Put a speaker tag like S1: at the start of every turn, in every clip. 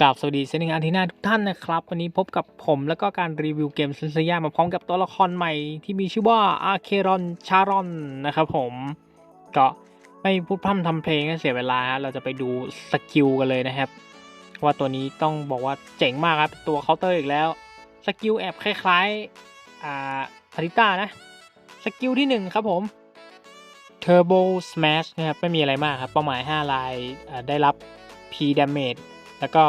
S1: กราบสวัสดีเซนิงอาทีนาทุกท่านนะครับ วันนี้พบกับผมแล้วก็การรีวิวเกมซินเซียมาพร้อมกับตัวละครใหม่ที่มีชื่อว่าอาเครอนชารอนนะครับผมก็ไม่พูดพร่ำทำเพลงให้เสียเวลาฮะเราจะไปดูสกิลกันเลยนะครับ ว่าตัวนี้ต้องบอกว่าเจ๋งมากครับตัวเคาน์เตอร์อีกแล้วสกิลแอบคล้ายๆอ่าพาริต้านะสกิลที่หนึ่งครับผม Turbo Smash นะครับไม่มีอะไรมากครับเป้าหมาย 5 ลายได้รับ P damage แล้วก็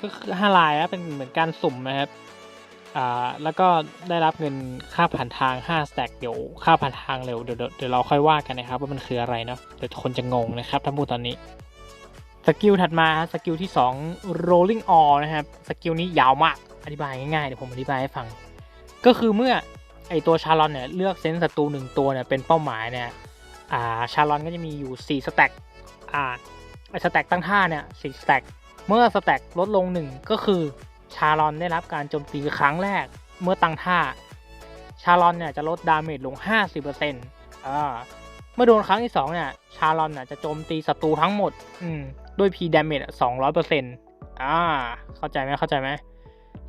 S1: ก็คือ5ลายนะเป็นเหมือนการสุ่มนะครับอ่าแล้วก็ได้รับเงินค่าผ่านทาง5 stack เดี๋ยวค่าผ่านทางเร็วเดี๋ยวเดี๋ยวเราค่อยว่ากันนะครับ ว่ามันคืออะไรเนาะเดี๋ยวคนจะงงนะครับถ้าพูดตอนนี้สกิลถัดมาสกิลที่ 2 rolling all นะครับสกิลนี้ยาวมากอธิบายง่ายๆเดี๋ยวผมอธิบายให้ฟัง ก็คือเมื่อไอตัวชาลอนเนี่ยเลือกเซนส์ศัตรูหนึ่งตัวเนี่ยเป็นเป้าหมายเนี่ยอ่าชาลอนก็จะมีอยู่4สแต็กอ่า สแต็กตั้งท่าเนี่ย4สแต็กเมื่อสแต็กลดลง1ก็คือชาลอนได้รับการโจมตีครั้งแรกเมื่อตั้งท่า ชาลอนเนี่ยจะลดดาเมจลง 50%อ่าเมื่อโดนครั้งที่2เนี่ยชาลอนน่ะจะโจมตีศัตรูทั้งหมดอืมด้วย P damage อะ200%อ่าเข้าใจไหมเข้าใจไหม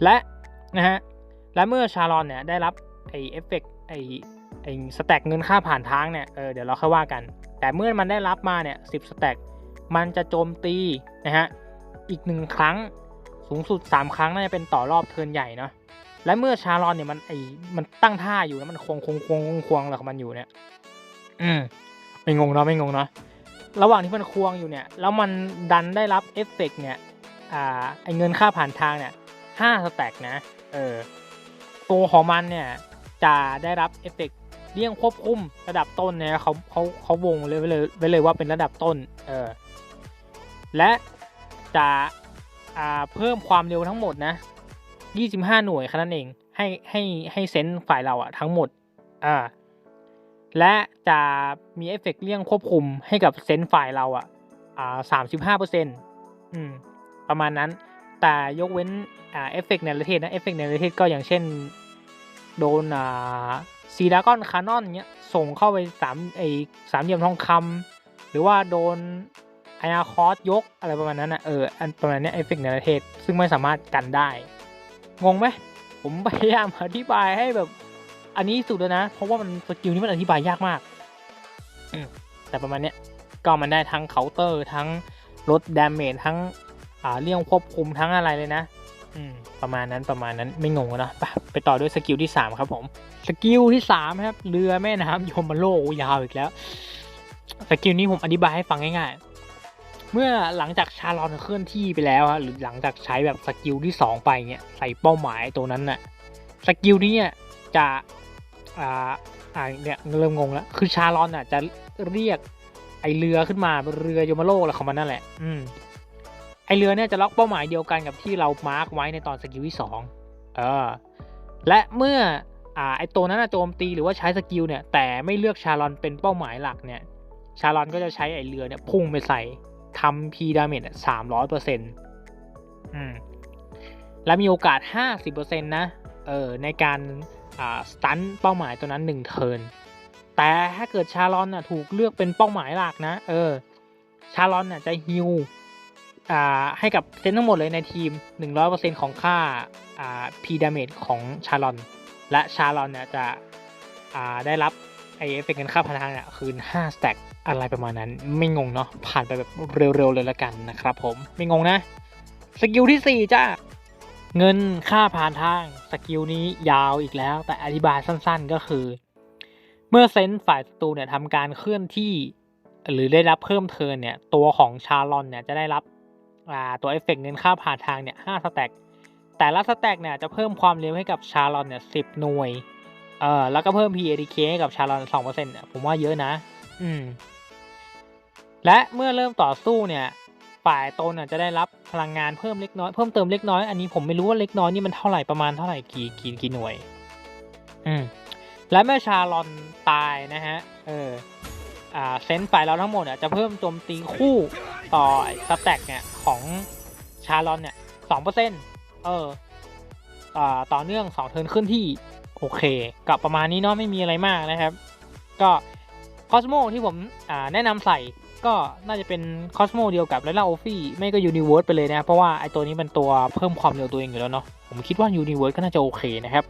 S1: และนะฮะและเมื่อชาลอนเนี่ยได้รับไอเอฟเฟกไอไอสแต็กเงินค่าผ่านทางเนี่ยเออเดี๋ยวเราค่อยว่ากัน แต่เมื่อมันได้รับมาเนี่ย10สแต็ก มันจะโจมตีนะฮะอีกหนึ่งครั้งสูงสุด 3 ครั้งน่าจะเป็นต่อรอบเทิร์นใหญ่เนาะและเมื่อชาลอนเนี่ยมันไอมันตั้งท่าอยู่แล้วมันควงควงควงควงควงอะไรของมันอยู่เนี่ย อืมไม่งงเนาะไม่งงเนาะระหว่างที่มันควงอยู่เนี่ย แล้วมันดันได้รับเอฟเฟกต์เนี่ย อ่าไอเงินค่าผ่านทางเนี่ยห้าสแต็กนะเออตัวของมันเนี่ยจะได้รับเอฟเฟกต์เลี่ยงควบคุมระดับต้นเนี่ยเขาเขาเขาวงเลยไว้เลยไว้เลยว่าเป็นระดับต้น เออ และจะเพิ่มความเร็วทั้งหมดนะ 25 หน่วยแค่นั้นเอง ให้ให้ให้เซนส์ฝ่ายเราอะทั้งหมด อ่า และจะมีเอฟเฟกต์เลี่ยงควบคุมให้กับเซนส์ฝ่ายเราอะอ่าสามสิบห้าเปอร์เซ็นต์อืม ประมาณนั้น แต่ยกเว้น อ่า เอฟเฟกต์ในประเทศนะ เอฟเฟกต์ในประเทศก็อย่างเช่น โดน อ่าซีดากอนคานอนเนี้ย ส่งเข้าไปสามไอสามเหลี่ยมทองคำ หรือว่าโดน ออาคอสยกอะไรประมาณนั้นนะเอออันประมาณเนี้เอฟเฟกต์ในประเทศ ซึ่งไม่สามารถกันได้ งงไหมผมพยายามอธิบายให้แบบ อันนี้สุดแล้วนะ เพราะว่ามันสกิลนี้มันอธิบายยากมากแต่ประมาณเนี้ยก็มันได้ทั้งเคาน์เตอร์ ทั้งลดดาเมจทั้งอ่าเลี่ยงควบคุมทั้งอะไรเลยนะอืประมาณนั้นประมาณนั้นไม่งงนะไปไปต่อด้วยสกิลที่ 3 ครับผมสกิลที่3ครับ เรือแม่น้ำยมโลกยาวอีกแล้ว สกิลนี้ผมอธิบายให้ฟังง่ายๆ เมื่อหลังจากชาลอนเคลื่อนที่ไปแล้วฮะหรือหลังจากใช้แบบสกิลที่ 2 ไปเนี่ยใส่เป้าหมายตัวนั้นน่ะสกิลนี้จะอ่าอ่าเนี่ยเริ่มงงแล้วคือชาลอนอะจะเรียกไอเรือขึ้นมาเรือยมโลกอะไรของมันนั่นแหละ อืมไอเรือเนี่ยจะล็อกเป้าหมายเดียวกันกับที่เรามาร์กไว้ในตอนสกิลที่สองเออและเมื่ออ่าไอตัวนั้นนะโจมตีหรือว่าใช้สกิลเนี่ยแต่ไม่เลือกชาลอนเป็นเป้าหมายหลักเนี่ย ชาลอนก็จะใช้ไอเรือเนี่ยพุ่งไปใส่ ทำพีดาเมจสามร้อยเปอร์เซ็นต์อืมและมีโอกาสห้าสิบเปอร์เซ็นต์นะ เออ ในการอ่าสตันเป้าหมายตัวนั้นหนึ่งเทิร์น แต่ถ้าเกิดชาลอนน่ะถูกเลือกเป็นเป้าหมายหลักนะ เออ ชาลอนน่ะจะฮิวอ่าให้กับเซนทั้งหมดเลยในทีม 100%ของค่าอ่า P damage ของชาลอน และชาลอนเนี่ยจะอ่าได้รับ ไอเอฟเฟกต์เงินค่าพลังเนี่ยคืน5 stack อะไรประมาณนั้น ไม่งงเนาะผ่านไปแบบเร็วๆเลยละกันนะครับผมไม่งงนะสกิลที่ 4 จ้าเงินค่าผ่านทางสกิลนี้ยาวอีกแล้ว แต่อธิบายสั้นๆก็คือ เมื่อเซนส์ฝ่ายศัตรูเนี่ยทำการเคลื่อนที่ หรือได้รับเพิ่มเทินเนี่ย ตัวของชาลอนเนี่ยจะได้รับตัวเอฟเฟกเน้นค่าผ่านทางเนี่ยห้าสแต็กแต่ละสแต็กเนี่ยจะเพิ่มความเร็วให้กับชาลอนเนี่ยสิบหน่วย เออแล้วก็เพิ่ม PADK ให้กับชาลอนสองเปอร์เซ็นต์เนี่ยผมว่าเยอะนะ อืม และเมื่อเริ่มต่อสู้เนี่ยฝ่ายตนน่ะจะได้รับพลังงานเพิ่มเล็กน้อยเพิ่มเติมเล็กน้อยอันนี้ผมไม่รู้ว่าเล็กน้อยนี่มันเท่าไหร่ประมาณเท่าไหร่กี่กี่กี่หน่วย อืมและเมื่อชาลอนตายนะฮะ เออ อ่าเซนส์ฝ่ายเราทั้งหมดอะจะเพิ่มโจมตีคู่ต่อสแต็กเนี่ยของชาลอนเนี่ยสองเปอร์เซ็นเออ อ่าต่อเนื่องสองเทิร์นขึ้นที่ โอเคกับประมาณนี้เนาะไม่มีอะไรมากนะครับ ก็คอสโมที่ผมแนะนำใส่ก็น่าจะเป็นคอสโมเดียวกับไลล่าโอฟี่ไม่ก็ยูนิเวิร์สไปเลยนะ เพราะว่าไอตัวนี้มันตัวเพิ่มความเร็วตัวเองอยู่แล้วเนาะผมคิดว่ายูนิเวิร์สก็น่าจะโอเคนะครับ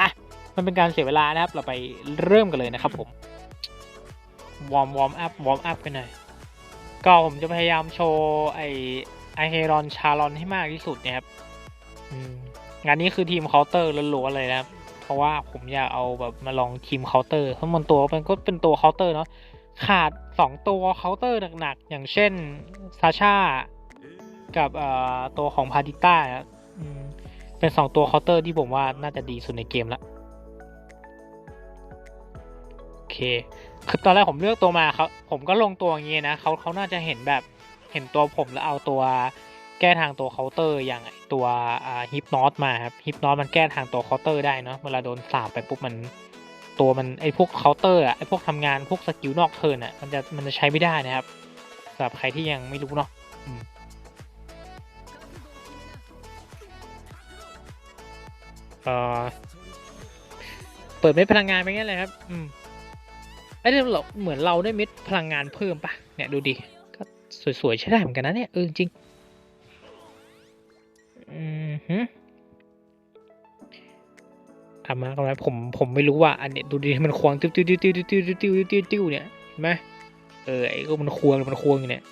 S1: อะมันเป็นการเสียเวลานะครับ เราไปเริ่มกันเลยนะครับผมวอร์มวอร์มอัพวอร์มอัพกันหน่อยก็ผมจะพยายามโชว์ไอไอเฮรอนชาลอนให้มากที่สุดนะครับอืมงานนี้คือทีมเคาน์เตอร์ล้วนๆเลยนะครับ เพราะว่าผมอยากเอาแบบมาลองทีมเคาน์เตอร์เพราะมันตัวมันก็เป็นตัวเคาน์เตอร์เนาะขาดสองตัวเคาน์เตอร์หนักๆ อย่างเช่นซาชากับเอ่อตัวของพาดิต้าเป็นสองตัวเคาน์เตอร์ที่ผมว่าน่าจะดีสุดในเกมละโอเคคือตอนแรกผมเลือกตัวมาเขาผมก็ลงตัวอย่างงี้นะเขาเขาน่าจะเห็นแบบเห็นตัวผมแล้วเอาตัว แก้ทางตัวเคาน์เตอร์อย่างไอตัวฮิปนอตมาครับฮิปนอตมันแก้ทางตัวเคาน์เตอร์ได้เนาะเวลาโดนสาบไปปุ๊บมันตัวมันไอพวกเคาน์เตอร์อะไอพวกทำงานพวกสกิลนอกเทิร์นอะมันจะมันจะใช้ไม่ได้นะครับสำหรับใครที่ยังไม่รู้เนาะเออเปิดเม็ดพลังงานไปงั้นเลยครับ อืมไอ้เรื่องเราเหมือนเราได้เม็ดพลังงานเพิ่มปะเนี่ยดูดิ ก็สวยๆใช้ได้เหมือนกันนะเนี่ยเออจริง อืมฮึทำมาก็ไว้ผมผมไม่รู้ว่าอันเนี้ยดูดิมันควงติ้วติ้วติ้วติ้วติ้วติ้วติ้วติ้วติ้วเนี่ยเห็นไหมเออไอ้ก็มันควงมันควงอยู่เนี่ย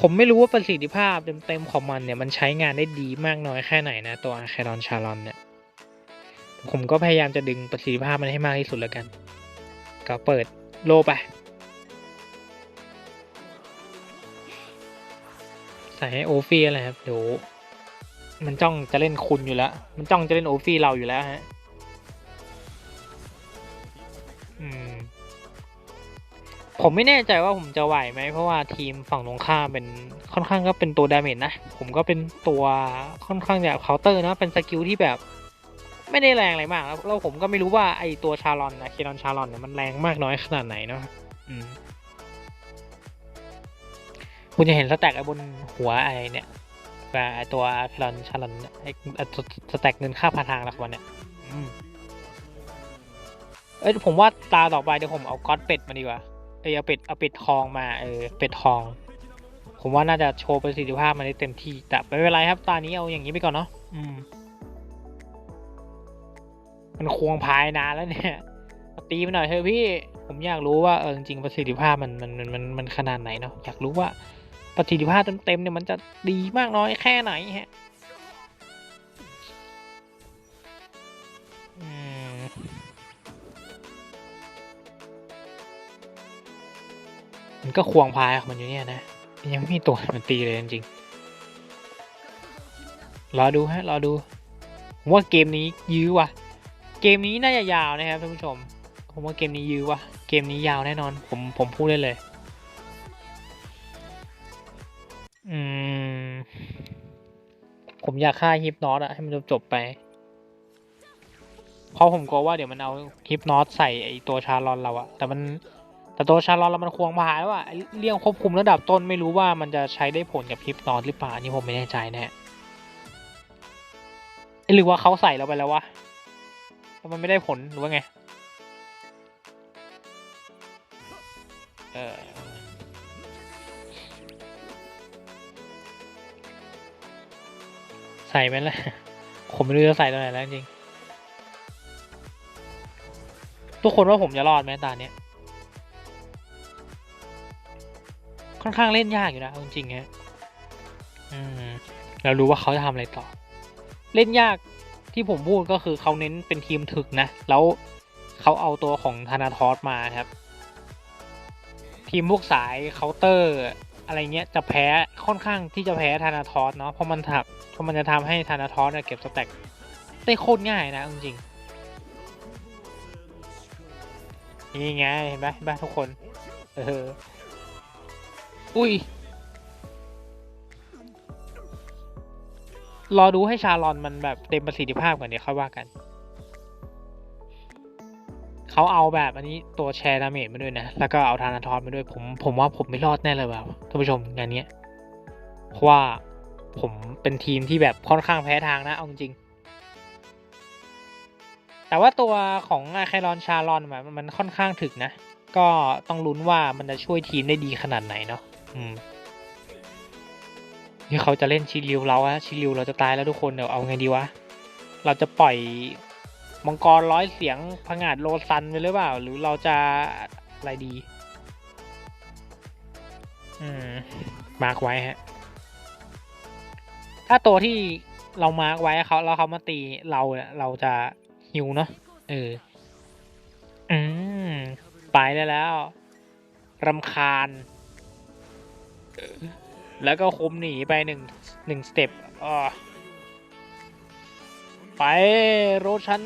S1: ผมไม่รู้ว่าประสิทธิภาพเต็มๆของมันเนี่ยมันใช้งานได้ดีมากน้อยแค่ไหนนะตัวแครอนชาลอนเนี่ยผมก็พยายามจะดึงประสิทธิภาพมันให้มากที่สุดแล้วกัน ก็เปิดโลไป ใส่ให้โอฟี่อะไรครับเดี๋ยว มันจ้องจะเล่นคุณอยู่แล้ว มันจ้องจะเล่นโอฟี่เราอยู่แล้วฮะ อืม ผมไม่แน่ใจว่าผมจะไหวไหม เพราะว่าทีมฝั่งตรงข้ามเป็นค่อนข้างก็เป็นตัวดาเมจนะ ผมก็เป็นตัวค่อนข้างจะเคาน์เตอร์นะ เป็นสกิลที่แบบ ไม่ได้แรงอะไรมากแล้วแล้วผมก็ไม่รู้ว่าไอตัวชาลอนนะเครอนชาลอนเนี่ยมันแรงมากน้อยขนาดไหนเนาะ อืม คุณจะเห็นสแต็กไอ้บนหัวไอ้เนี่ย แบบไอ้ตัวเครอนชาลอนเนี่ยไอ้ไอ้สแต็กเงินค่าพาทางละคนเนี่ยอืมเอ้ยผมว่าตาต่อไปเดี๋ยวผมเอาก๊อตเป็ดมาดีกว่าเออเอาเป็ดเอาเป็ดทองมาเออเป็ดทอง ผมว่าน่าจะโชว์ประสิทธิภาพมันได้เต็มที่แต่ไม่เป็นไรครับ ตานี้เอาอย่างนี้ไปก่อนเนาะอืม มันควงพายนานแล้วเนี่ยมาตีมันหน่อยเถอะพี่ ผมอยากรู้ว่าเออจริงๆประสิทธิภาพมันมันมันมันมันขนาดไหนเนาะอยากรู้ว่า ประสิทธิภาพเต็มๆเนี่ยมันจะดีมากน้อยแค่ไหนฮะมมันก็ควงพายของมันอยู่เนี่ยนะ ยังไม่มีตัวมันตีเลยจริงๆรอดูฮะรอดูผมว่าเกมนี้ยื้อว่ะ เกมนี้น่าจะยาวนะครับท่านผู้ชม ผมว่าเกมนี้ยื้อว่ะ เกมนี้ยาวแน่นอน ผมผมพูดได้เลย ผมอยากฆ่าฮิปนอตอะให้มันจบๆไป เพราะผมกลัวว่าเดี๋ยวมันเอาฮิปนอตใส่ไอตัวชาลอนเราอะแต่มันแต่ตัวชาลอนเรามันควงพายแล้วอะเรื่องควบคุมระดับต้นไม่รู้ว่ามันจะใช้ได้ผลกับฮิปนอตหรือเปล่าอันนี่ผมไม่แน่ใจแนะเอ๊ะหรือว่าเขาใส่เราไปแล้ววะแล้วมันไม่ได้ผลหรือว่าไง ใส่ไหมล่ะ ผมไม่รู้จะใส่ตรงไหนแล้วจริง ทุกคนว่าผมจะรอดไหมตาเนี้ย ค่อนข้างเล่นยากอยู่นะจริงๆฮะอืมเรารู้ว่าเขาจะทำอะไรต่อ เล่นยากที่ผมพูดก็คือเขาเน้นเป็นทีมถึกนะ แล้วเขาเอาตัวของธนาทอสมาครับ ทีมพวกสายเคาน์เตอร์ อะไรเงี้ยจะแพ้ค่อนข้างที่จะแพ้ธนาทอสเนาะเพราะมันทับเพราะมันจะทำให้ธนาทอสเนี่ยเก็บสแต็กได้โคตรง่ายนะจริงนี่ไงเห็นไหมเห็นไหมทุกคนเอออุ้ยรอดูให้ชาลอนมันแบบเต็มประสิทธิภาพก่อนเดี๋ยวค่อยว่ากัน เขาเอาแบบอันนี้ตัวแชร์ดาเมจมาด้วยนะ แล้วก็เอาธานาทอสมาด้วย ผมผมว่าผมไม่รอดแน่เลยแบบท่านผู้ชมงานนี้เพราะว่าผมเป็นทีมที่แบบค่อนข้างแพ้ทางนะ เอาจริง แต่ว่าตัวของไคลอนชาลอนมันมันค่อนข้างถึกนะ ก็ต้องลุ้นว่ามันจะช่วยทีมได้ดีขนาดไหนเนาะอืมนี่เขาจะเล่นชิริวเราอะชิริวเราจะตายแล้วทุกคนเดี๋ยวเอาไงดีวะ เราจะปล่อย มังกรร้อยเสียงผงาดโลซันไปหรือเปล่า หรือเราจะอะไรดี อืม มาร์กไว้ฮะ ถ้าตัวที่เรามาร์กไว้เขาแล้วเขามาตีเราเนี่ยเราจะฮิวเนาะเออ อืม ไปได้แล้วรำคาญ แล้วก็คุมหนีไปหนึ่งหนึ่งสเต็ปอ่า ไปโรชัน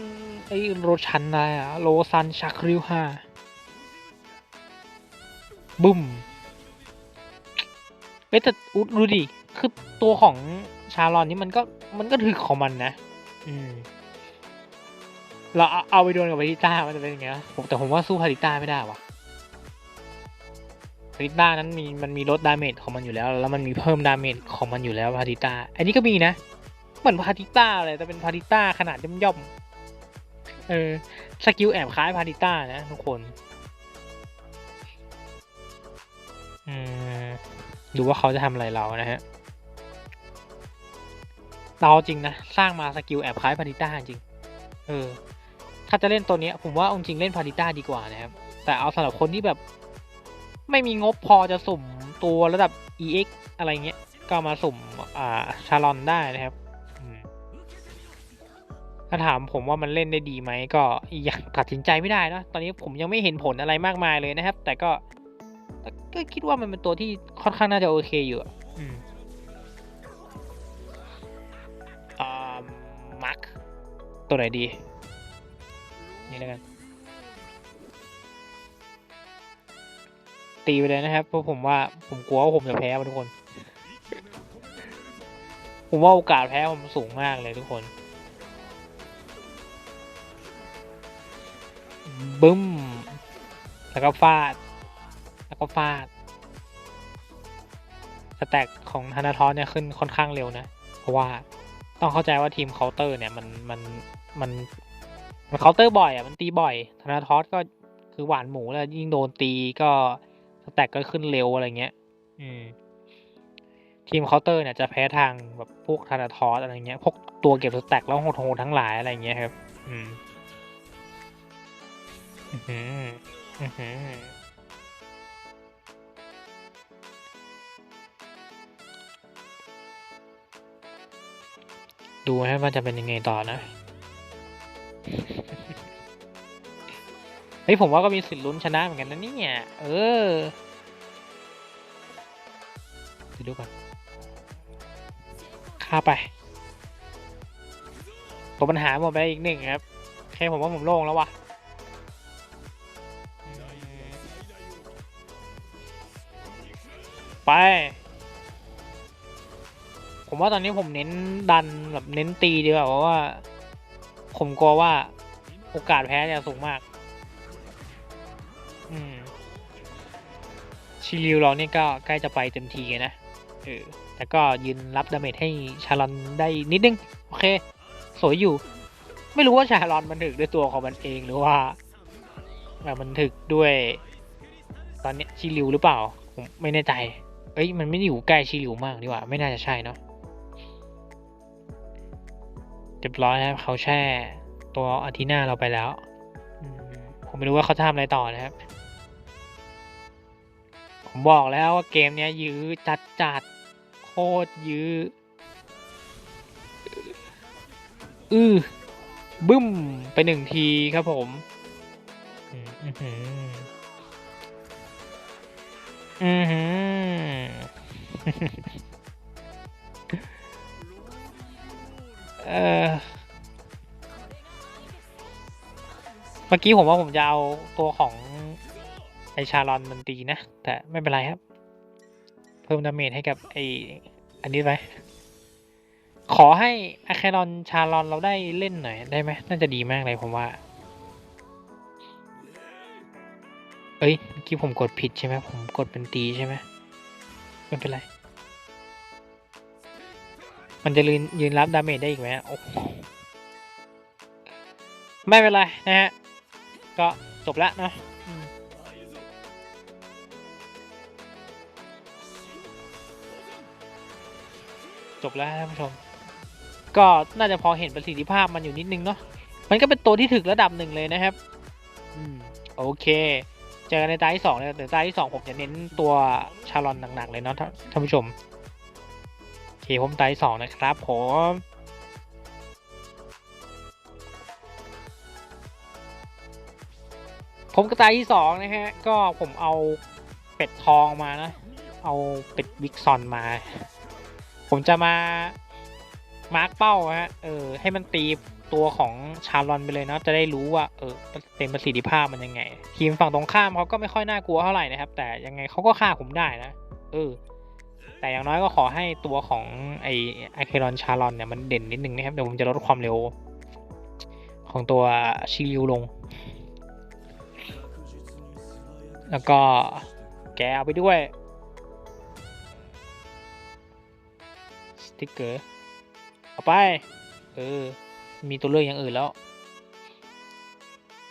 S1: ไอยโรชันอะไรอะโรซันชักริวห้าบึ้มเอ้ยแต่อุดดูดิ คือตัวของชาลอนนี่มันก็มันก็ถึกของมันนะ อืมเราเอาไปโดนกับพาริต้ามันจะเป็นยังไงผมแต่ผมว่าสู้พาริต้าไม่ได้วะพาริต้านั้นมีมันมีลดดาเมจของมันอยู่แล้ว แล้วมันมีเพิ่มดาเมจของมันอยู่แล้วพาริต้า อันนี้ก็มีนะ เหมือนพาริต้าเลยแต่เป็นพาริต้าขนาดย่อมๆเออสกิลแอบคล้ายพาริต้านะทุกคนอืมดูว่าเขาจะทำอะไรเรานะฮะเราจริงนะ สร้างมาสกิลแอบคล้ายพาริต้าจริง เออ ถ้าจะเล่นตัวนี้ผมว่าอาจริงเล่นพาริต้าดีกว่านะครับ แต่เอาสำหรับคนที่แบบ ไม่มีงบพอจะสุ่มตัวระดับ EX อะไรเงี้ย ก็มาสุ่มอ่าชาลอนได้นะครับาถามผมว่ามันเล่นได้ดีไหมก็ยังตัดสินใจไม่ได้นะตอนนี้ผมยังไม่เห็นผลอะไรมากมายเลยนะครับ แต่ก็แต่ก็คิดว่ามันเป็นตัวที่ค่อนข้างน่าจะโอเคอยู่อะอืมอ่ามาร์คตัวไหนดี นี่แล้วกัน ตีไปเลยนะครับ เพราะผมว่าผมกลัวว่าผมจะแพ้ว่ะทุกคน ผมว่าโอกาสแพ้ผมสูงมากเลยทุกคน บึ้ม แล้วก็ฟาด แล้วก็ฟาด สแต็กของธนาทรเนี่ยขึ้นค่อนข้างเร็วนะ เพราะว่าต้องเข้าใจว่าทีมเคาน์เตอร์เนี่ยมันมันมันมันเคาน์เตอร์บ่อยอะมันตีบ่อย ธนาทอสก็คือหวานหมูแล้วยิ่งโดนตีก็สแต็กก็ขึ้นเร็วอะไรเงี้ย อืมทีมเคาน์เตอร์เนี่ยจะแพ้ทางแบบพวกธนาทอสอะไรเงี้ย พวกตัวเก็บสแต็กแล้วโหดๆทั้งหลายอะไรเงี้ยครับ อืม ดูให้ว่าจะเป็นยังไงต่อนะ เฮ้ยผมว่าก็มีสิทธิ์ลุ้นชนะเหมือนกันนะเนี่ย เออเดี๋ยวดูก่อนค่าไปตัวปัญหาหมดไปอีกหนึ่งครับโอเคผมว่าผมโล่งแล้วว่ะ ไป ผมว่าตอนนี้ผมเน้นดันแบบเน้นตีดีกว่าเพราะว่า ผมกลัวว่าโอกาสแพ้จะสูงมาก อืมชิลิวเราเนี่ยก็ใกล้จะไปเต็มทีนะเออแต่ก็ยืนรับดาเมจให้ชาลอนได้นิดนึง โอเค สวยอยู่ ไม่รู้ว่าชาลอนมันถึกด้วยตัวของมันเองหรือว่าแบบมันถึกด้วย ตอนเนี้ยชิลิวหรือเปล่า ผมไม่แน่ใจ เอ้ยมันไม่ได้อยู่ใกล้ชิลิวมากดีกว่า ไม่น่าจะใช่เนาะเรียบร้อยนะครับเขาแช่ตัวอาทิน่าเราไปแล้ว ผมไม่รู้ว่าเขาทำอะไรต่อนะครับ ผมบอกแล้วว่าเกมเนี้ยยื้อจัดจัดโคตรยื้ออือบึ้ม ไปหนึ่งทีครับผมอืมอื้อหืออือหือ เออเมื่อกี้ผมว่าผมจะเอาตัวของไอชาลอนมันตีนะ แต่ไม่เป็นไรครับ เพิ่มดาเมจให้กับไออันนี้ไปขอให้อะแครอนชาลอนเราได้เล่นหน่อยได้ไหมน่าจะดีมากเลยผมว่า เอ้ยเมื่อกี้ผมกดผิดใช่ไหมผมกดเป็นตีใช่ไหมไม่เป็นไร มันจะยืนยืนรับดาเมจได้อีกไหมโอ้ไม่เป็นไรนะฮะ ก็จบละเนาะจบแล้วท่านผู้ชม ก็น่าจะพอเห็นประสิทธิภาพมันอยู่นิดนึงเนาะ มันก็เป็นตัวที่ถึกระดับหนึ่งเลยนะครับ อืม โอเคเจอกันในตาที่สองเลยแต่ตาที่สองผมจะเน้นตัวชาลอนหนักๆเลยเนาะท่านผู้ชม เคผมตาที่สองนะครับผมผมกระตายที่สองนะฮะ ก็ผมเอาเป็ดทองมานะ เอาเป็ดวิกซอนมา ผมจะมามาร์กเป้าฮะ เออ ให้มันตีตัวของชาลอนไปเลยเนาะ จะได้รู้ว่า เออเต็มประสิทธิภาพมันยังไง ทีมฝั่งตรงข้ามเขาก็ไม่ค่อยน่ากลัวเท่าไหร่นะครับ แต่ยังไงเขาก็ฆ่าผมได้นะ เออ แต่อย่างน้อยก็ขอให้ตัวของไอไอเครอนชาลอนเนี่ยมันเด่นนิดนึงนะครับ เดี๋ยวผมจะลดความเร็ว ของตัวชิริวลง แล้วก็แกเอาไปด้วย สติ๊กเกอร์เอาไป เออ มีตัวเลือกอย่างอื่นแล้ว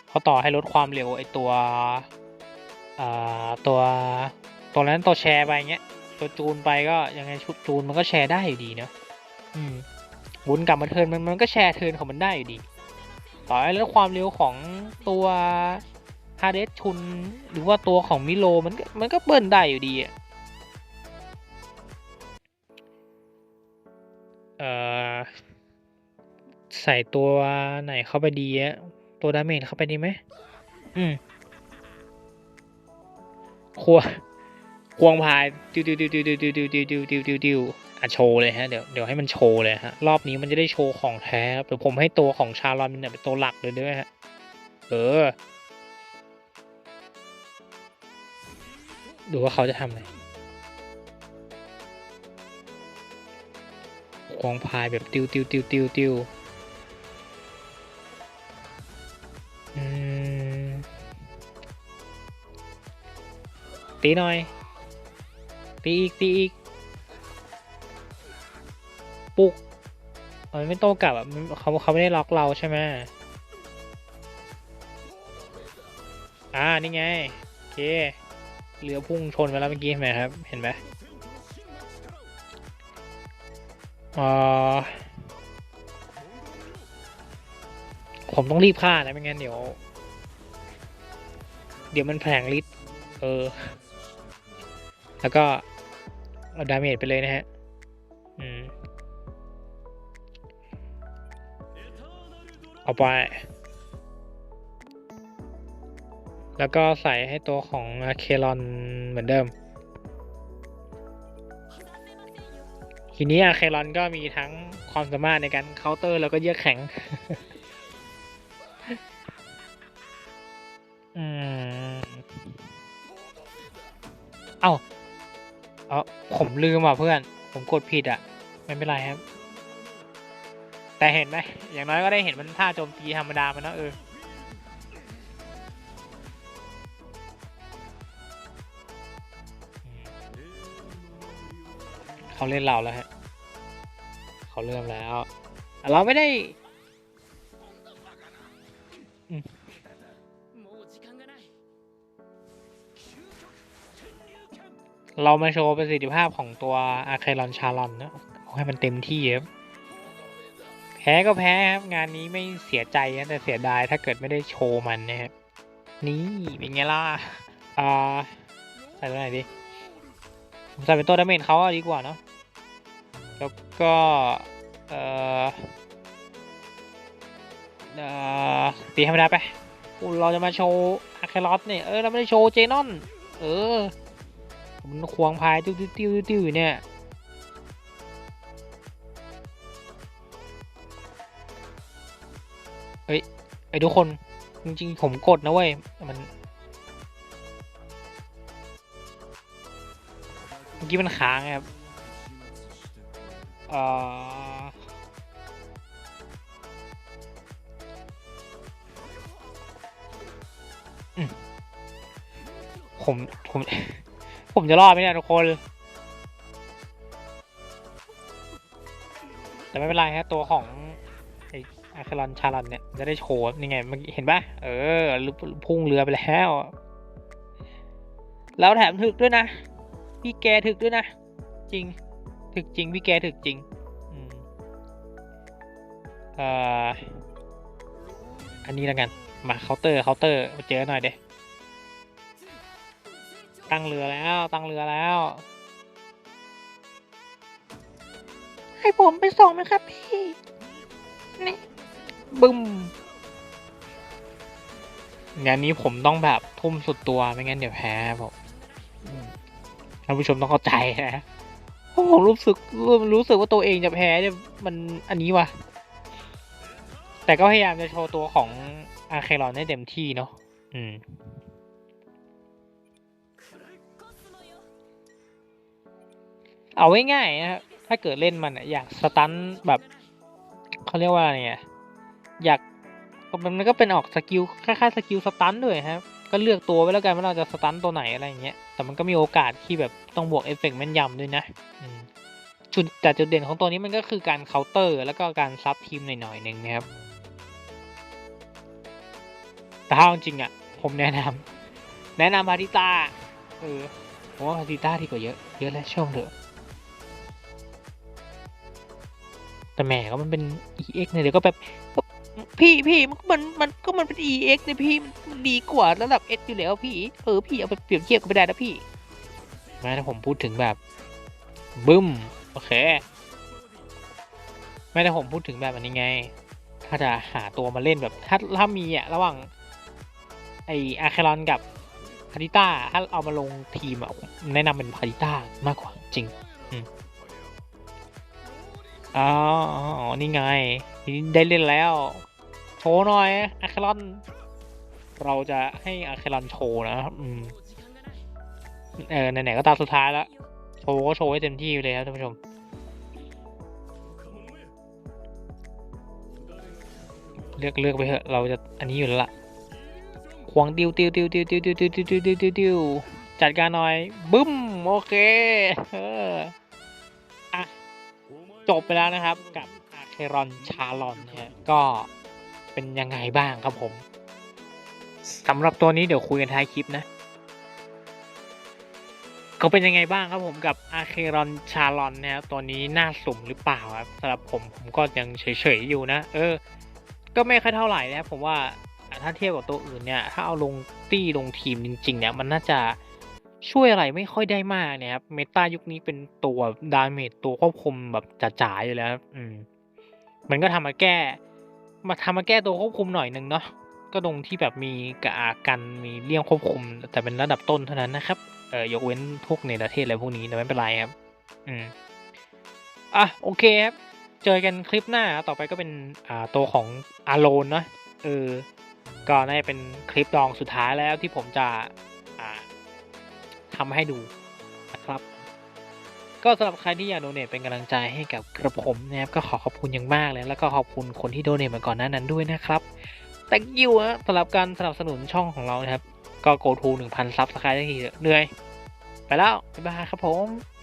S1: เขาต่อให้ลดความเร็วไอตัวอ่าตัวตัวนั้นตัวแชร์ไปเงี้ย ตัวจูนไปก็ยังไงชุดจูนมันก็แชร์ได้อยู่ดีเนอะอืมวนกลับมาเทินมันมันก็แชร์เทินของมันได้อยู่ดี ต่อให้ลดความเร็วของตัวฮาเดสชุน หรือว่าตัวของมิโลมันก็มันก็เบิ้ลได้อยู่ดีอะเอ่อใส่ตัวไหนเข้าไปดีอะตัวดาเมจเข้าไปดีไหมอืมคว ควงพายดิวดิวดิวดิวดิวดิวดิวดิวดิวดิวดิวดิวอะโชว์เลยฮะเดี๋ยวเดี๋ยวให้มันโชว์เลยฮะรอบนี้มันจะได้โชว์ของแท้ครับเดี๋ยวผมให้ตัวของชาลอนเนี่ยเป็นตัวหลักเลยด้วยฮะเออ ดูว่าเขาจะทำอะไรควงพายแบบติวติวติวติวติวตีหน่อย ตีอีกตีอีกปุกมันไม่โต้กลับอะเขาเขาไม่ได้ล็อกเราใช่ไหมอ่า นี่ไง โอเค เรือพุ่งชนไปแล้วเมื่อกี้เห็นไหมครับ เห็นไหมอ่าผมต้องรีบฆ่านะไม่งั้นเดี๋ยว เดี๋ยวมันแผลงฤทธิ์เออ แล้วก็ เอาดาเมจไปเลยนะฮะ อืม เอาไป แล้วก็ใส่ให้ตัวของเคลอนเหมือนเดิม ทีนี้เคลอนก็มีทั้งความสามารถในการเคาน์เตอร์แล้วก็เยือกแข็ง อืม เอ้า เออผมลืมอะเพื่อน ผมกดผิดอะ ไม่เป็นไรครับ แต่เห็นไหม อย่างน้อยก็ได้เห็นมันท่าโจมตีธรรมดามันนะเออเขาเล่นเราแล้วฮะ เขาเริ่มแล้ว เราไม่ได้ เรามาโชว์ประสิทธิภาพของตัวอาเคลอนชาลอนนะเอาให้มันเต็มที่ครับแพ้ก็แพ้ครับ งานนี้ไม่เสียใจนะแต่เสียดายถ้าเกิดไม่ได้โชว์มันนะครับนี่เป็นไงล่ะอ่าใส่ตัวไหนดีผมใส่เป็นตัวดาเมจเขาดีกว่าเนาะแล้วก็เอ่อเออตีธรรมดาไปเราจะมาโชว์อาเคลอสเนี่ยเออเราไม่ได้โชว์เจนอน เออ มันควงพายติ้วติ้วติ้วติ้วอยู่เนี่ยเฮ้ยไอ้ทุกคนจริงๆผมกดนะเว้ยมันเมื่อกี้มันค้างครับเอ่อผมผม ผมจะรอดไหมเนี่ยทุกคน แต่ไม่เป็นไรฮะตัวของไออาคารอนชาลันเนี่ยจะได้โชว์นี่ไงมื่อกี้เห็นปะเออพุ่งเรือไปแล้ว แล้วแถมถึกด้วยนะ พี่แกถึกด้วยนะ จริง ถึกจริง พี่แกถึกจริงอ่ออันนี้แล้วกัน มาเคาน์เตอร์เคาน์เตอร์มาเจอหน่อยเด้ ตั้งเรือแล้วตั้งเรือแล้ว
S2: ให้ผมไปส่งไหมครับพี่ นี่
S1: บึ้มงานนี้ผมต้องแบบทุ่มสุดตัวไม่งั้นเดี๋ยวแพ้ผมท่านผู้ชมต้องเข้าใจนะผมรู้สึกรู้สึกว่าตัวเองจะแพ้เนี่ยมันอันนี้วะแต่ก็พยายามจะโชว์ตัวของอาเครอนให้เต็มที่เนาะอืม เอาง่ายๆนะครับถ้าเกิดเล่นมันอะอยากสตันแบบเขาเรียกว่าอะไรเนี่ยอยากมันก็เป็นออกสกิลคล้ายๆสกิลสตันด้วยครับก็เลือกตัวไว้แล้วกันว่าเราจะสตันตัวไหนอะไรอย่างเงี้ยแต่มันก็มีโอกาสที่แบบต้องบวกเอฟเฟกต์แม่นยำด้วยนะจุดแต่จุดเด่นของตัวนี้มันก็คือการเคาน์เตอร์ แล้วก็การซับทีมหน่อยๆหนึ่งนะครับแต่ถ้าจริงๆอะ ผมแนะนำแนะนำพาริต้าเออผมว่าพาริต้าดีกว่าเยอะ เยอะแล้วช่วงเถอะ แต่แหมก็มันเป็น EX เนี่ยเดี๋ยวก็แบบ
S2: พี่พี่มันมันมันก็มันเป็น EX เนี่ยพี่มันดีกว่าระดับ S อยู่แล้วพี่ เออพี่เอาไปเปรียบเทียบกันไม่ได้นะพี่
S1: แม้ถ้าผมพูดถึงแบบบึ้มโอเคไม่ถ้าผมพูดถึงแบบอันนี้ไง ถ้าจะหาตัวมาเล่นแบบถ้าถ้ามีอะระหว่างไออาคารอนกับพาริต้าถ้าเอามาลงทีมอะแนะนำเป็นพาริต้ามากกว่าจริง อืม อ๋อนี่ไงได้เล่นแล้วโชว์หน่อยอาคารอนเราจะให้อาคารอนโชว์นะครับอืมเออไหนๆก็ตาสุดท้ายแล้วโชว์ก็โชว์ให้เต็มที่เลยครับท่านผู้ชมเลือกเลือกไปเถอะเราจะอันนี้อยู่แล้วล่ะควงติวติวติวติวติวติวติวติวติวติวติวจัดการหน่อยบึ้มโอเคเออ จบไปแล้วนะครับกับอาเครอนชาลอนนะฮะก็เป็นยังไงบ้างครับผมสำหรับตัวนี้เดี๋ยวคุยกันท้ายคลิปนะก็เป็นยังไงบ้างครับผมกับอาเครอนชาลอนนะครับตัวนี้น่าสุ่มหรือเปล่าครับสำหรับผมผมก็ยังเฉยๆอยู่นะ เออ ก็ไม่ค่อยเท่าไหร่นะผมว่าถ้าเทียบกับตัวอื่นเนี่ย ถ้าเอาลงตี้ลงทีมจริง ๆ เนี่ยมันน่าจะ ช่วยอะไรไม่ค่อยได้มากเนี่ยครับเมตายุคนี้เป็นตัวดาเมจตัวควบคุมแบบจ๋าๆอยู่แล้วอืมมันก็ทำมาแก้ มาทำมาแก้ตัวควบคุมหน่อยหนึ่งเนาะก็ตรงที่แบบมีกะกันมีเลี่ยงควบคุม แต่เป็นระดับต้นเท่านั้นนะครับเออยกเว้นพวกในประเทศอะไรพวกนี้แต่ไม่เป็นไรครับ อืมอะโอเคครับ เจอกันคลิปหน้าต่อไปก็เป็นอ่าตัวของอาโลนเนาะเออก็น่าจะเป็นคลิปดองสุดท้ายแล้วที่ผมจะ ทำให้ดูนะครับ ก็สำหรับใครที่อยากโดเนทเป็นกำลังใจให้กับกระผมนะครับก็ขอขอบคุณอย่างมากเลย แล้วก็ขอบคุณคนที่โดเนทมาก่อนหน้านั้นด้วยนะครับแต่ยิวฮะสำหรับการสนับสนุนช่องของเรานะครับ ก็โกทูหนึ่งพันซับสไครต์ได้ทีเถอะเหนื่อย ไปแล้ว บ๊ายบายครับผม